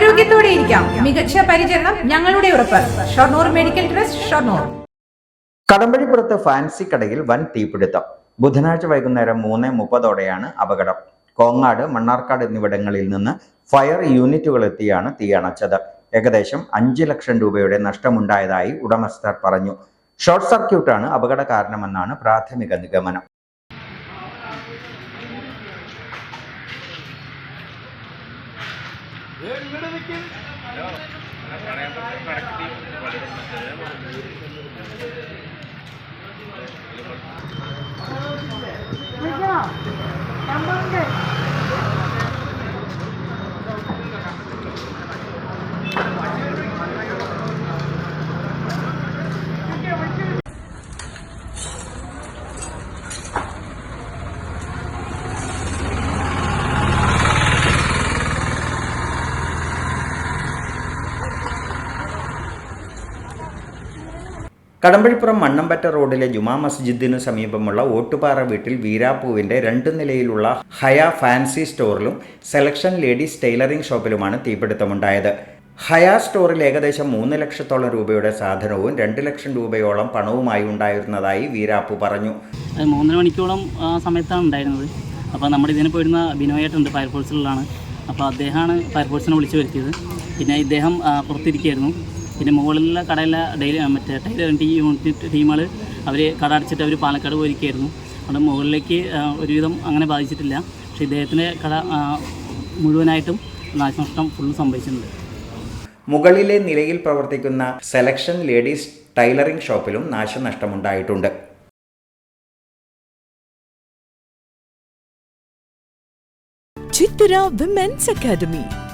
ആരോഗ്യത്തോടെ ഇരിക്കാം. മികച്ച പരിചരണം ഞങ്ങളുടെ ഉറപ്പ്. Shoranur medical trust Shoranur. കടമ്പഴിപ്പുറത്ത് fancy കടയിൽ വൻ തീപിടുത്തം. ബുധനാഴ്ച വൈകുന്നേരം മൂന്ന് മുപ്പതോടെയാണ് അപകടം. കോങ്ങാട് മണ്ണാർക്കാട് എന്നിവിടങ്ങളിൽ നിന്ന് ഫയർ യൂണിറ്റുകൾ എത്തിയാണ് തീ അണച്ചത് ഏകദേശം അഞ്ച് ലക്ഷം രൂപയുടെ നഷ്ടമുണ്ടായതായി ഉടമസ്ഥർ പറഞ്ഞു. ഷോർട്ട് സർക്യൂട്ടാണ് അപകട കാരണമെന്നാണ് പ്രാഥമിക നിഗമനം. വളരുന്നത് കടമ്പഴിപ്പുറം മണ്ണമ്പറ്റ റോഡിലെ ജുമാ മസ്ജിദിനു സമീപമുള്ള ഓട്ടുപാറ വീട്ടിൽ വീരാപ്പൂവിന്റെ രണ്ട് നിലയിലുള്ള ഹയ ഫാൻസി സ്റ്റോറിലും സെലക്ഷൻ ലേഡീസ് ടൈലറിംഗ് ഷോപ്പിലുമാണ് തീപിടുത്തമുണ്ടായത്. ഹയ സ്റ്റോറിൽ ഏകദേശം മൂന്ന് ലക്ഷത്തോളം രൂപയുടെ സാധനവും രണ്ട് ലക്ഷം രൂപയോളം പണവുമായി ഉണ്ടായിരുന്നതായി വീരാപ്പു പറഞ്ഞു. മൂന്നര മണിക്കോളം ആ സമയത്താണ് ഉണ്ടായിരുന്നത്. അപ്പോൾ നമ്മുടെ ഇതിന് പോയിരുന്ന ബിനോയേട്ടുണ്ട് ഫയർഫോഴ്സിലുള്ളതാണ്. അപ്പോൾ അദ്ദേഹമാണ് ഫയർഫോഴ്സിനെ വിളിച്ചു വരുത്തിയത്. പിന്നെ ഇദ്ദേഹം പുറത്തിരിക്കുകയായിരുന്നു. പിന്നെ മുകളിലുള്ള കടയിലെ ഡെയിലി മറ്റേ ടൈലർ ടീ യൂണിറ്റ് ടീമുകൾ അവർ കട അടച്ചിട്ട് അവർ പാലക്കാട് പോയിരിക്കുകയായിരുന്നു. അവിടെ മുകളിലേക്ക് ഒരുവിധം അങ്ങനെ ബാധിച്ചിട്ടില്ല. പക്ഷേ ഇദ്ദേഹത്തിന്റെ കട മുഴുവനായിട്ടും നാശനഷ്ടം ഫുള്ള് സംഭവിച്ചിട്ടുണ്ട്. മുകളിലെ നിലയിൽ പ്രവർത്തിക്കുന്ന സെലക്ഷൻ ലേഡീസ് ടൈലറിംഗ് ഷോപ്പിലും നാശനഷ്ടമുണ്ടായിട്ടുണ്ട്. Chithara women's academy.